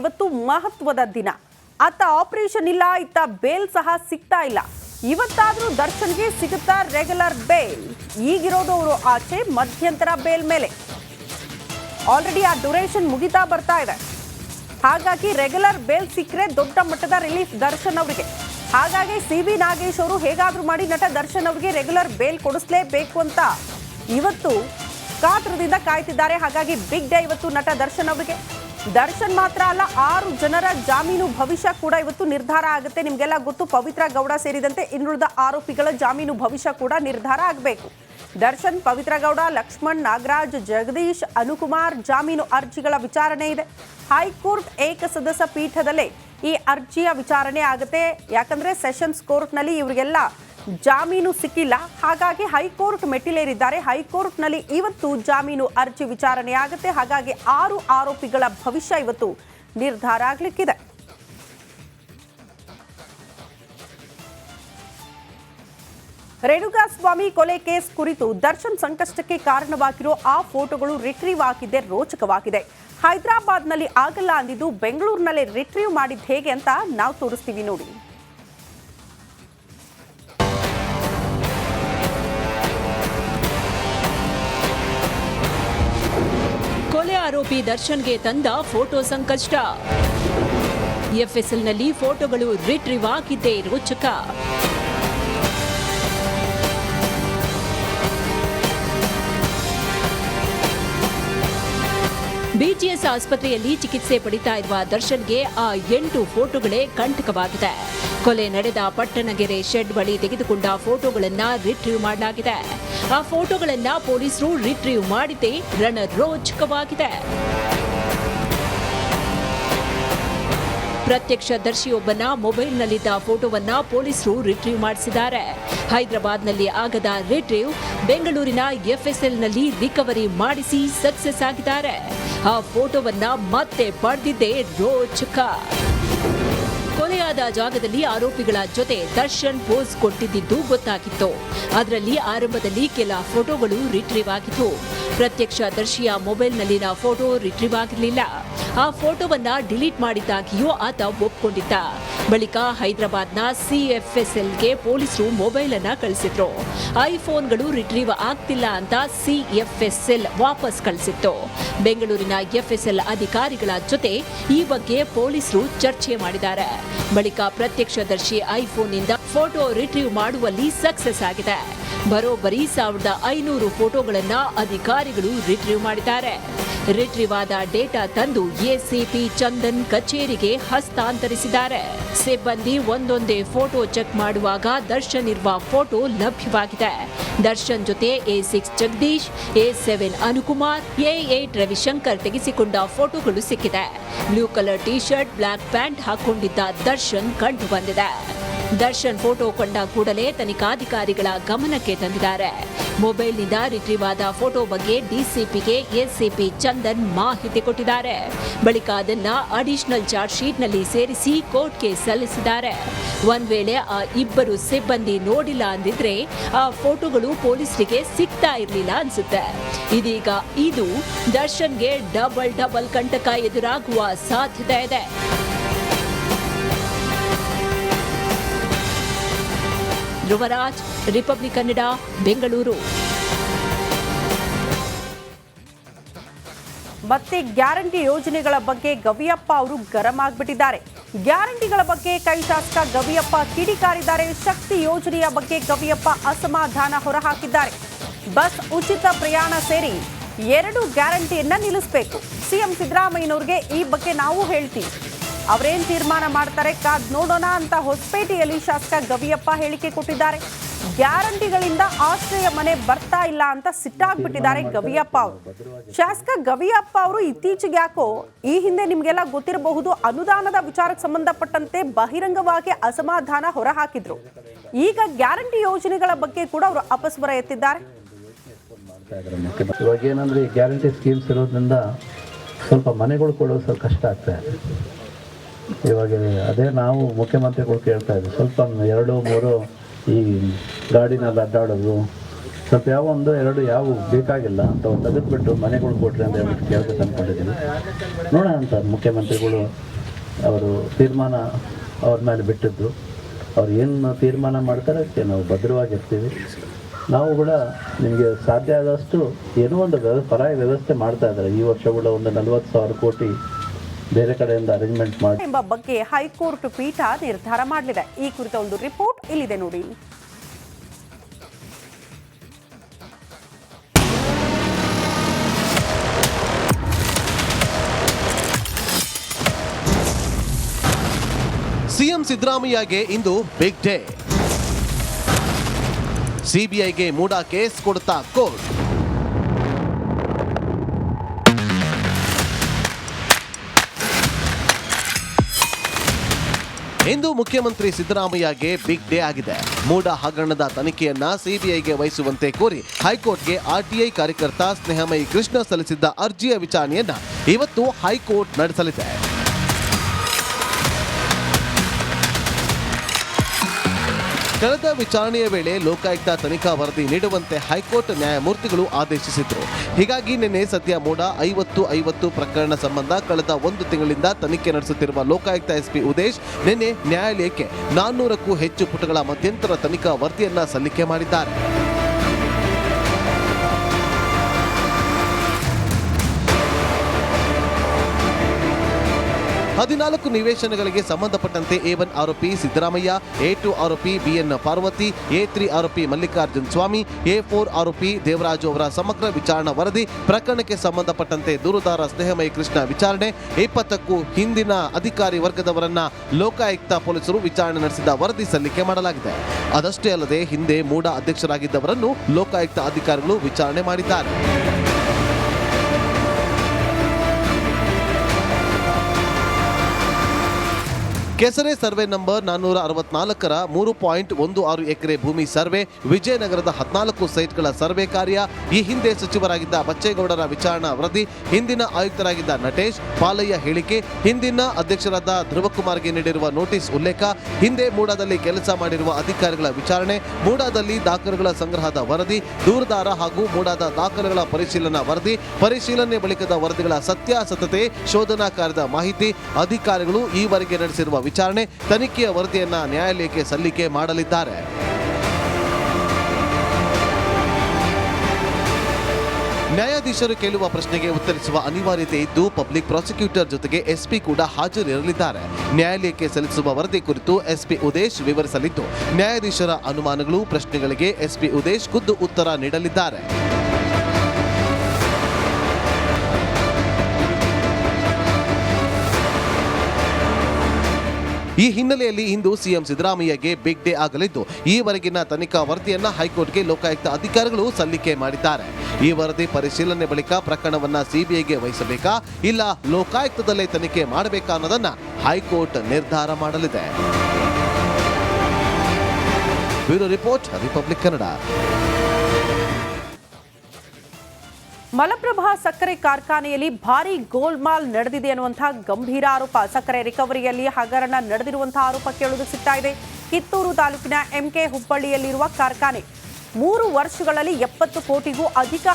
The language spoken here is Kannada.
ಇವತ್ತು ಮಹತ್ವದ ದಿನ. ಆತ ಆಪರೇಷನ್ ಇಲ್ಲ, ಇತ್ತ ಬೇಲ್ ಸಹ ಸಿಗ್ತಾ ಇಲ್ಲ. ಇವತ್ತಾದ್ರೂ ದರ್ಶನ್ಗೆ ಸಿಗುತ್ತಾ ರೆಗ್ಯುಲರ್ ಬೇಲ್. ಈಗಿರೋದು ಅವರು ಆಚೆ, ಮಧ್ಯಂತರ ಬೇಲ್ ಮೇಲೆ. ಆಲ್ರೆಡಿ ಆ ಡ್ಯೂರೇಷನ್ ಮುಗಿತಾ ಬರ್ತಾ ಇದೆ. ಹಾಗಾಗಿ ರೆಗ್ಯುಲರ್ ಬೇಲ್ ಸಿಕ್ಕರೆ ದೊಡ್ಡ ಮಟ್ಟದ ರಿಲೀಫ್ ದರ್ಶನ್ ಅವರಿಗೆ. ಹಾಗಾಗಿ ಸಿ ಬಿ ನಾಗೇಶ್ ಅವರು ಹೇಗಾದ್ರೂ ಮಾಡಿ ನಟ ದರ್ಶನ್ ಅವರಿಗೆ ರೆಗ್ಯುಲರ್ ಬೇಲ್ ಕೊಡಿಸ್ಲೇಬೇಕು ಅಂತ ಇವತ್ತು ಕಾತುರದಿಂದ ಕಾಯ್ತಿದ್ದಾರೆ. ಹಾಗಾಗಿ ಬಿಗ್ ಡೇ ಇವತ್ತು ನಟ ದರ್ಶನ್ ಅವರಿಗೆ. ದರ್ಶನ್ ಮಾತ್ರ ಅಲ್ಲ, ಆರು ಜನರ ಜಾಮೀನು ಭವಿಷ್ಯ ಕೂಡ ಇವತ್ತು ನಿರ್ಧಾರ ಆಗುತ್ತೆ. ನಿಮಗೆಲ್ಲ ಗೊತ್ತು, ಪವಿತ್ರ ಗೌಡ ಸೇರಿದಂತೆ ಇನ್ನುಳಿದ ಆರೋಪಿಗಳ ಜಾಮೀನು ಭವಿಷ್ಯ ಕೂಡ ನಿರ್ಧಾರ ಆಗಬೇಕು. ದರ್ಶನ್, ಪವಿತ್ರ ಗೌಡ, ಲಕ್ಷ್ಮಣ್, ನಾಗರಾಜ್, ಜಗದೀಶ್, ಅನುಕುಮಾರ್ ಜಾಮೀನು ಅರ್ಜಿಗಳ ವಿಚಾರಣೆ ಇದೆ. ಹೈಕೋರ್ಟ್ ಏಕಸದಸ್ಯ ಪೀಠದಲ್ಲೇ ಈ ಅರ್ಜಿಯ ವಿಚಾರಣೆ ಆಗುತ್ತೆ. ಯಾಕಂದ್ರೆ ಸೆಷನ್ಸ್ ಕೋರ್ಟ್ನಲ್ಲಿ ಇವರಿಗೆಲ್ಲ ಜಾಮೀನು ಸಿಕ್ಕಿಲ್ಲ. ಹಾಗಾಗಿ ಹೈಕೋರ್ಟ್ ಮೆಟ್ಟಿಲೇರಿದ್ದಾರೆ. ಹೈಕೋರ್ಟ್ನಲ್ಲಿ ಇವತ್ತು ಜಾಮೀನು ಅರ್ಜಿ ವಿಚಾರಣೆ ಆಗುತ್ತೆ. ಹಾಗಾಗಿ ಆರು ಆರೋಪಿಗಳ ಭವಿಷ್ಯ ಇವತ್ತು ನಿರ್ಧಾರ ಆಗಲಿಕ್ಕಿದೆ. ರೇಣುಕಾಸ್ವಾಮಿ ಕೊಲೆ ಕೇಸ್ ಕುರಿತು ದರ್ಶನ್ ಸಂಕಷ್ಟಕ್ಕೆ ಕಾರಣವಾಗಿರೋ ಆ ಫೋಟೋಗಳು ರಿಟ್ರೀವ್ ಆಗಿದ್ದೆ ರೋಚಕವಾಗಿದೆ. ಹೈದರಾಬಾದ್ನಲ್ಲಿ ಆಗಲ್ಲ ಅಂದಿದ್ದು ಬೆಂಗಳೂರಿನಲ್ಲಿ ರಿಟ್ರೀವ್ ಮಾಡಿದ್ದು ಹೇಗೆ ಅಂತ ನಾವು ತೋರಿಸ್ತೀವಿ ನೋಡಿ. ಆರೋಪಿ ದರ್ಶನ್ಗೆ ತಂದ ಫೋಟೋ ಸಂಕಷ್ಟ. ಎಫ್ಎಸ್ಎಲ್ನಲ್ಲಿ ಫೋಟೋಗಳು ರಿಟ್ರಿವ್ ಆಗಿದ್ದೇ ರೋಚಕ. ಬಿಜಿಎಸ್ ಆಸ್ಪತ್ರೆಯಲ್ಲಿ ಚಿಕಿತ್ಸೆ ಪಡಿತಾ ಇರುವ ದರ್ಶನ್ಗೆ ಆ ಎಂಟು ಫೋಟೋಗಳೇ ಕಂಟಕವಾಗಿದೆ. ಕೊಲೆ ನಡೆದ ಪಟ್ಟಣಗೆರೆ ಶೆಡ್ ಬಳಿ ತೆಗೆದುಕೊಂಡ ಫೋಟೋಗಳನ್ನ ರಿಟ್ರೀವ್ ಮಾಡಲಾಗಿದೆ. ಆ ಫೋಟೋಗಳನ್ನ ಪೊಲೀಸರು ರಿಟ್ರೀವ್ ಮಾಡಿದ್ದೇ ರಣರೋಚಕವಾಗಿದೆ. ಪ್ರತ್ಯಕ್ಷದರ್ಶಿಯೊಬ್ಬನ ಮೊಬೈಲ್ನಲ್ಲಿದ್ದ ಫೋಟೋವನ್ನ ಪೊಲೀಸರು ರಿಟ್ರೀವ್ ಮಾಡಿಸಿದ್ದಾರೆ. ಹೈದರಾಬಾದ್ನಲ್ಲಿ ಆಗದ ರಿಟ್ರೀವ್ ಬೆಂಗಳೂರಿನ ಎಫ್ಎಸ್ಎಲ್ನಲ್ಲಿ ರಿಕವರಿ ಮಾಡಿಸಿ ಸಕ್ಸಸ್ ಆಗಿದ್ದಾರೆ. ಆ ಫೋಟೋವನ್ನ ಮತ್ತೆ ಪಡೆದಿದ್ದೇ ರೋಚಕ. ಕೊಲೆಯಾದ ಜಾಗದಲ್ಲಿ ಆರೋಪಿಗಳ ಜೊತೆ ದರ್ಶನ್ ಪೋಸ್ ಕೊಟ್ಟಿದ್ದು ಗೊತ್ತಾಗಿತ್ತು. ಅದರಲ್ಲಿ ಆರಂಭದಲ್ಲಿ ಕೆಲ ಫೋಟೋಗಳು ರಿಟ್ರೀವ್ ಆಗಿತ್ತು. ಪ್ರತ್ಯಕ್ಷ ದರ್ಶಿಯ ಮೊಬೈಲ್ನಲ್ಲಿನ ಫೋಟೋ ರಿಟ್ರೀವ್ ಆಗಿರಲಿಲ್ಲ. ಆ ಫೋಟೋವನ್ನ ಡಿಲೀಟ್ ಮಾಡಿದ್ದಾಗಿಯೂ ಆತ ಒಪ್ಕೊಂಡಿದ್ದ. ಬಳಿಕ ಹೈದರಾಬಾದ್ನ ಸಿಎಫ್ಎಸ್ಎಲ್ಗೆ ಪೊಲೀಸರು ಮೊಬೈಲ್ ಅನ್ನು ಕಳಿಸಿದ್ರು. ಐಫೋನ್ಗಳು ರಿಟ್ರೀವ್ ಆಗ್ತಿಲ್ಲ ಅಂತ ಸಿಎಫ್ಎಸ್ಎಲ್ ವಾಪಸ್ ಕಳಿಸಿತ್ತು. ಬೆಂಗಳೂರಿನ ಎಫ್ಎಸ್ಎಲ್ ಅಧಿಕಾರಿಗಳ ಜೊತೆ ಈ ಬಗ್ಗೆ ಪೊಲೀಸರು ಚರ್ಚೆ ಮಾಡಿದ್ದಾರೆ. ಬಳಿಕ ಪ್ರತ್ಯಕ್ಷದರ್ಶಿ ಐಫೋನ್ನಿಂದ ಫೋಟೋ ರಿಟ್ರೀವ್ ಮಾಡುವಲ್ಲಿ ಸಕ್ಸಸ್ ಆಗಿದೆ. ಬರೋಬ್ಬರಿ ಸಾವಿರದ ಐನೂರು ಫೋಟೋಗಳನ್ನು ಅಧಿಕಾರಿಗಳು ರಿಟ್ರೀವ್ ಮಾಡಿದ್ದಾರೆ. ರಿಟ್ರೀವ್ ಆದ ಡೇಟಾ ತಂದು ಎಸಿಪಿ ಚಂದನ್ ಕಚೇರಿಗೆ ಹಸ್ತಾಂತರಿಸಿದ್ದಾರೆ. ಸಿಬ್ಬಂದಿ ಒಂದೊಂದೇ ಫೋಟೋ ಚೆಕ್ ಮಾಡುವಾಗ ದರ್ಶನ್ ಇರುವ ಫೋಟೋ ಲಭ್ಯವಾಗಿದೆ. ದರ್ಶನ್ ಜೊತೆ A six Jagadish, A seven Anukumar, A eight Ravishankar ತೆಗೆಸಿಕೊಂಡ ಫೋಟೋಗಳು ಸಿಕ್ಕಿದೆ. Blue colour T shirt black pant ಹಾಕೊಂಡಿದ್ದ Darshan ಕಂಡು ಬಂದಿದೆ. ದರ್ಶನ್ ಫೋಟೋ ಕಂಡ ಕೂಡಲೇ ತನಿಖಾಧಿಕಾರಿಗಳ ಗಮನಕ್ಕೆ ತಂದಿದ್ದಾರೆ. ಮೊಬೈಲ್ನಿಂದ ರಿಟ್ರೀವ್ ಆದ ಫೋಟೋ ಬಗ್ಗೆ ಡಿಸಿಪಿಗೆ ಎಸಿಪಿ ಚಂದನ್ ಮಾಹಿತಿ ಕೊಟ್ಟಿದ್ದಾರೆ. ಬಳಿಕ ಅದನ್ನ ಅಡಿಷನಲ್ ಚಾರ್ಜ್ ಶೀಟ್ನಲ್ಲಿ ಸೇರಿಸಿ ಕೋರ್ಟ್ಗೆ ಸಲ್ಲಿಸಿದ್ದಾರೆ. ಒಂದ್ ವೇಳೆ ಆ ಇಬ್ಬರು ಸಿಬ್ಬಂದಿ ನೋಡಿಲ್ಲ ಅಂದಿದ್ರೆ ಆ ಫೋಟೋಗಳು ಪೊಲೀಸರಿಗೆ ಸಿಗ್ತಾ ಇರಲಿಲ್ಲ ಅನ್ಸುತ್ತೆ. ಇದೀಗ ಇದು ದರ್ಶನ್ಗೆ ಡಬಲ್ ಡಬಲ್ ಕಂಟಕ ಎದುರಾಗುವ ಸಾಧ್ಯತೆ ಇದೆ. ಧ್ರುವರಾಜ್ ರಿಪಬ್ಲಿಕ್ ಕನ್ನಡ, ಬೆಂಗಳೂರು. ಮತ್ತೆ ಗ್ಯಾರಂಟಿ ಯೋಜನೆಗಳ ಬಗ್ಗೆ ಗವಿಯಪ್ಪ ಅವರು ಗರಂ ಆಗ್ಬಿಟ್ಟಿದ್ದಾರೆ. ಗ್ಯಾರಂಟಿಗಳ ಬಗ್ಗೆ ಕೈ ಶಾಸಕ ಗವಿಯಪ್ಪ ಕಿಡಿಕಾರಿದ್ದಾರೆ. ಶಕ್ತಿ ಯೋಜನೆಯ ಬಗ್ಗೆ ಗವಿಯಪ್ಪ ಅಸಮಾಧಾನ ಹೊರಹಾಕಿದ್ದಾರೆ. ಬಸ್ ಉಚಿತ ಪ್ರಯಾಣ ಸೇರಿ ಎರಡು ಗ್ಯಾರಂಟಿಯನ್ನ ನಿಲ್ಲಿಸಬೇಕು. ಸಿಎಂ ಸಿದ್ದರಾಮಯ್ಯನವ್ರಿಗೆ ಈ ಬಗ್ಗೆ ನಾವು ಹೇಳ್ತೀವಿ. ಅವರೇನ್ ತೀರ್ಮಾನ ಮಾಡ್ತಾರೆ ಕಾದ್ ನೋಡೋಣ ಅಂತ ಹೊಸಪೇಟೆಯಲ್ಲಿ ಶಾಸಕ ಗವಿಯಪ್ಪ ಹೇಳಿಕೆ ಕೊಟ್ಟಿದ್ದಾರೆ. ಗ್ಯಾರಂಟಿಗಳಿಂದ ಆಶ್ರಯ ಮನೆ ಬರ್ತಾ ಇಲ್ಲ ಅಂತ ಸಿಟ್ಟಾಗ್ಬಿಟ್ಟಿದ್ದಾರೆ ಗವಿಯಪ್ಪ ಅವರು. ಶಾಸಕ ಗವಿಯಪ್ಪ ಅವರು ಇತ್ತೀಚೆಗೆ ಯಾಕೋ ಈ ಹಿಂದೆ ನಿಮ್ಗೆಲ್ಲ ಗೊತ್ತಿರಬಹುದು ಅನುದಾನದ ವಿಚಾರಕ್ಕೆ ಸಂಬಂಧಪಟ್ಟಂತೆ ಬಹಿರಂಗವಾಗಿ ಅಸಮಾಧಾನ ಹೊರಹಾಕಿದ್ರು. ಈಗ ಗ್ಯಾರಂಟಿ ಯೋಜನೆಗಳ ಬಗ್ಗೆ ಕೂಡ ಅವರು ಅಪಸ್ವರ ಎತ್ತಿದ್ದಾರೆ. ಇವಾಗ ಏನಂದ್ರೆ ಗ್ಯಾರಂಟಿ ಸ್ಕೀಮ್ಸ್ ಇರೋದ್ರಿಂದ ಸ್ವಲ್ಪ ಮನೆಗಳು ಕೊಡೋದು ಸ್ವಲ್ಪ ಕಷ್ಟ ಆಗ್ತಾ ಇದೆ. ಇವಾಗ ಅದೇ ನಾವು ಮುಖ್ಯಮಂತ್ರಿಗಳು ಕೇಳ್ತಾ ಇದ್ದೀವಿ ಸ್ವಲ್ಪ ಎರಡು, ಮೂರು ಈ ಗಾಡಿನಲ್ಲಿ ಅಡ್ಡಾಡೋದು, ಸ್ವಲ್ಪ ಯಾವ ಒಂದು ಎರಡು ಯಾವ ಬೇಕಾಗಿಲ್ಲ ಅಂತ ತೆಗೆದ್ಬಿಟ್ಟು ಮನೆಗಳು ಕೊಟ್ರಿ ಅಂತ ಹೇಳ್ಬಿಟ್ಟು ಕೇಳ್ಬೇಕು ಅಂದ್ಕೊಂಡಿದ್ದೀನಿ ನೋಡೋಣ ಅಂತ ಮುಖ್ಯಮಂತ್ರಿಗಳು ಅವರು ತೀರ್ಮಾನ ಅವ್ರ ಮೇಲೆ ಬಿಟ್ಟಿದ್ದು. ಅವ್ರು ಏನು ತೀರ್ಮಾನ ಮಾಡ್ತಾರೆ ಅದಕ್ಕೆ ನಾವು ಭದ್ರವಾಗಿರ್ತೀವಿ. ನಾವು ಕೂಡ ನಿಮಗೆ ಸಾಧ್ಯ ಆದಷ್ಟು ಏನೋ ಒಂದು ವ್ಯವ ಪರಾಯ ವ್ಯವಸ್ಥೆ ಮಾಡ್ತಾ ಇದ್ದಾರೆ. ಈ ವರ್ಷ ಕೂಡ ಒಂದು ನಲ್ವತ್ತು ಸಾವಿರ ಕೋಟಿ ಬೇರೆ ಕಡೆಯಿಂದ ಅರೇಂಜ್ಮೆಂಟ್ ಮಾಡಿ. ಎಂಬ ಬಗ್ಗೆ ಹೈಕೋರ್ಟ್ ಪೀಠ ನಿರ್ಧಾರ ಮಾಡಲಿದೆ. ಈ ಕುರಿತ ಒಂದು ರಿಪೋರ್ಟ್ ಇಲ್ಲಿದೆ ನೋಡಿ. ಸಿಎಂ ಸಿದ್ದರಾಮಯ್ಯಗೆ ಇಂದು ಬಿಗ್ ಡೇ ಸಿಬಿಐಗೆ ಮೂಡ ಕೇಸ್ ಕೊಡ್ತಾ ಕೋರ್ಟ್. ಇಂದು ಮುಖ್ಯಮಂತ್ರಿ ಸಿದ್ದರಾಮಯ್ಯಗೆ ಬಿಗ್ ಡೇ ಆಗಿದೆ. ಮೂಡ ಹಗರಣದ ತನಿಖೆಯನ್ನ ಸಿಬಿಐಗೆ ವಹಿಸುವಂತೆ ಕೋರಿ ಹೈಕೋರ್ಟ್ಗೆ ಆರ್ಟಿಐ ಕಾರ್ಯಕರ್ತ ಸ್ನೇಹಮಯಿ ಕೃಷ್ಣ ಸಲ್ಲಿಸಿದ್ದ ಅರ್ಜಿಯ ವಿಚಾರಣೆಯನ್ನ ಇವತ್ತು ಹೈಕೋರ್ಟ್ ನಡೆಸಲಿದೆ. ಕಳೆದ ವಿಚಾರಣೆಯ ವೇಳೆ ಲೋಕಾಯುಕ್ತ ತನಿಖಾ ವರದಿ ನೀಡುವಂತೆ ಹೈಕೋರ್ಟ್ ನ್ಯಾಯಮೂರ್ತಿಗಳು ಆದೇಶಿಸಿದ್ರು. ಹೀಗಾಗಿ ನಿನ್ನೆ ಸದ್ಯ ಮೋಡ ಐವತ್ತು ಐವತ್ತು ಪ್ರಕರಣ ಸಂಬಂಧ ಕಳೆದ ಒಂದು ತಿಂಗಳಿಂದ ತನಿಖೆ ನಡೆಸುತ್ತಿರುವ ಲೋಕಾಯುಕ್ತ ಎಸ್ಪಿ ಉದೇಶ್ ನಿನ್ನೆ ನ್ಯಾಯಾಲಯಕ್ಕೆ ನಾನ್ನೂರಕ್ಕೂ ಹೆಚ್ಚು ಪುಟಗಳ ಮಧ್ಯಂತರ ತನಿಖಾ ವರದಿಯನ್ನ ಸಲ್ಲಿಕೆ ಮಾಡಿದ್ದಾರೆ. ಹದಿನಾಲ್ಕು ನಿವೇಶನಗಳಿಗೆ ಸಂಬಂಧಪಟ್ಟಂತೆ ಎ ಒನ್ ಆರೋಪಿ ಸಿದ್ದರಾಮಯ್ಯ ಎ ಟು ಆರೋಪಿ ಬಿಎನ್ ಪಾರ್ವತಿ ಎ ತ್ರೀ ಆರೋಪಿ ಮಲ್ಲಿಕಾರ್ಜುನ್ ಸ್ವಾಮಿ ಎ ಫೋರ್ ಆರೋಪಿ ದೇವರಾಜು ಅವರ ಸಮಗ್ರ ವಿಚಾರಣಾ ವರದಿ, ಪ್ರಕರಣಕ್ಕೆ ಸಂಬಂಧಪಟ್ಟಂತೆ ದೂರುದಾರ ಸ್ನೇಹಮಯಿ ಕೃಷ್ಣ ವಿಚಾರಣೆ, ಇಪ್ಪತ್ತಕ್ಕೂ ಹಿಂದಿನ ಅಧಿಕಾರಿ ವರ್ಗದವರನ್ನ ಲೋಕಾಯುಕ್ತ ಪೊಲೀಸರು ವಿಚಾರಣೆ ನಡೆಸಿದ ವರದಿ ಸಲ್ಲಿಕೆ ಮಾಡಲಾಗಿದೆ. ಅದಷ್ಟೇ ಅಲ್ಲದೆ ಹಿಂದೆ ಮೂಡ ಅಧ್ಯಕ್ಷರಾಗಿದ್ದವರನ್ನು ಲೋಕಾಯುಕ್ತ ಅಧಿಕಾರಿಗಳು ವಿಚಾರಣೆ ಮಾಡಿದ್ದಾರೆ. ಕೆಸರೆ ಸರ್ವೆ ನಂಬರ್ ನಾನ್ನೂರ ಅರವತ್ನಾಲ್ಕರ ಮೂರು ಪಾಯಿಂಟ್ ಒಂದು ಆರು ಎಕರೆ ಭೂಮಿ ಸರ್ವೆ, ವಿಜಯನಗರದ ಹದಿನಾಲ್ಕು ಸೈಟ್ಗಳ ಸರ್ವೆ ಕಾರ್ಯ, ಈ ಹಿಂದೆ ಸಚಿವರಾಗಿದ್ದ ಬಚ್ಚೇಗೌಡರ ವಿಚಾರಣಾ ವರದಿ, ಹಿಂದಿನ ಆಯುಕ್ತರಾಗಿದ್ದ ನಟೇಶ್ ಪಾಲಯ್ಯ ಹೇಳಿಕೆ, ಹಿಂದಿನ ಅಧ್ಯಕ್ಷರಾದ ಧ್ರುವಕುಮಾರ್ಗೆ ನೀಡಿರುವ ನೋಟಿಸ್ ಉಲ್ಲೇಖ, ಹಿಂದೆ ಮೂಡಾದಲ್ಲಿ ಕೆಲಸ ಮಾಡಿರುವ ಅಧಿಕಾರಿಗಳ ವಿಚಾರಣೆ, ಮೂಡಾದಲ್ಲಿ ದಾಖಲೆಗಳ ಸಂಗ್ರಹದ ವರದಿ, ದೂರದಾರ ಹಾಗೂ ಮೂಡಾದ ದಾಖಲೆಗಳ ಪರಿಶೀಲನಾ ವರದಿ, ಪರಿಶೀಲನೆ ಬಳಿಕದ ವರದಿಗಳ ಸತ್ಯಾಸತತೆ ಶೋಧನಾ ಕಾರ್ಯದ ಮಾಹಿತಿ, ಅಧಿಕಾರಿಗಳು ಈವರೆಗೆ ನಡೆಸಿರುವ ವಿಚಾರಣೆ ತನಿಖೆಯ ವರದಿಯನ್ನ ನ್ಯಾಯಾಲಯಕ್ಕೆ ಸಲ್ಲಿಕೆ ಮಾಡಲಿದ್ದಾರೆ. ನ್ಯಾಯಾಧೀಶರು ಕೇಳುವ ಪ್ರಶ್ನೆಗೆ ಉತ್ತರಿಸುವ ಅನಿವಾರ್ಯತೆ ಇದ್ದು ಪಬ್ಲಿಕ್ ಪ್ರಾಸಿಕ್ಯೂಟರ್ ಜೊತೆಗೆ ಎಸ್ಪಿ ಕೂಡ ಹಾಜರಿರಲಿದ್ದಾರೆ. ನ್ಯಾಯಾಲಯಕ್ಕೆ ಸಲ್ಲಿಸುವ ವರದಿ ಕುರಿತು ಎಸ್ಪಿ ಉದೇಶ್ ವಿವರಿಸಲಿದ್ದು, ನ್ಯಾಯಾಧೀಶರ ಅನುಮಾನಗಳು, ಪ್ರಶ್ನೆಗಳಿಗೆ ಎಸ್ಪಿ ಉದೇಶ್ ಖುದ್ದು ಉತ್ತರ ನೀಡಲಿದ್ದಾರೆ. ಈ ಹಿನ್ನೆಲೆಯಲ್ಲಿ ಇಂದು ಸಿಎಂ ಸಿದ್ದರಾಮಯ್ಯಗೆ ಬಿಗ್ ಡೇ ಆಗಲಿದ್ದು ಈವರೆಗಿನ ತನಿಖಾ ವರದಿಯನ್ನ ಹೈಕೋರ್ಟ್ಗೆ ಲೋಕಾಯುಕ್ತ ಅಧಿಕಾರಿಗಳು ಸಲ್ಲಿಕೆ ಮಾಡಿದ್ದಾರೆ. ಈ ವರದಿ ಪರಿಶೀಲನೆ ಬಳಿಕ ಪ್ರಕರಣವನ್ನ ಸಿಬಿಐಗೆ ವಹಿಸಬೇಕಾ, ಇಲ್ಲ ಲೋಕಾಯುಕ್ತದಲ್ಲೇ ತನಿಖೆ ಮಾಡಬೇಕಾ ಅನ್ನೋದನ್ನ ಹೈಕೋರ್ಟ್ ನಿರ್ಧಾರ ಮಾಡಲಿದೆ. Bureau report, Republic Kannada. Malaprabha ಸಕ್ಕರೆ ಕಾರ್ಖಾನೆಯಲ್ಲಿ ಭಾರಿ ಗೋಲ್ಮಾಲ್ ನಡೆದಿದೆ ಅನ್ನುವಂತಹ ಗಂಭೀರ ಆರೋಪ. ಸಕ್ಕರೆ ರಿಕವರಿಯಲ್ಲಿ ಹಗರಣ ನಡೆದಿರುವಂತಹ ಆರೋಪ ಕೇಳುವುದು ಸಿಗ್ತಾ ಇದೆ. ಕಿತ್ತೂರು ತಾಲೂಕಿನ ಎಂಕೆ ಹುಬ್ಬಳ್ಳಿಯಲ್ಲಿರುವ ಕಾರ್ಖಾನೆ. ಮೂರು ವರ್ಷಗಳಲ್ಲಿ ಎಪ್ಪತ್ತು ಕೋಟಿಗೂ ಅಧಿಕ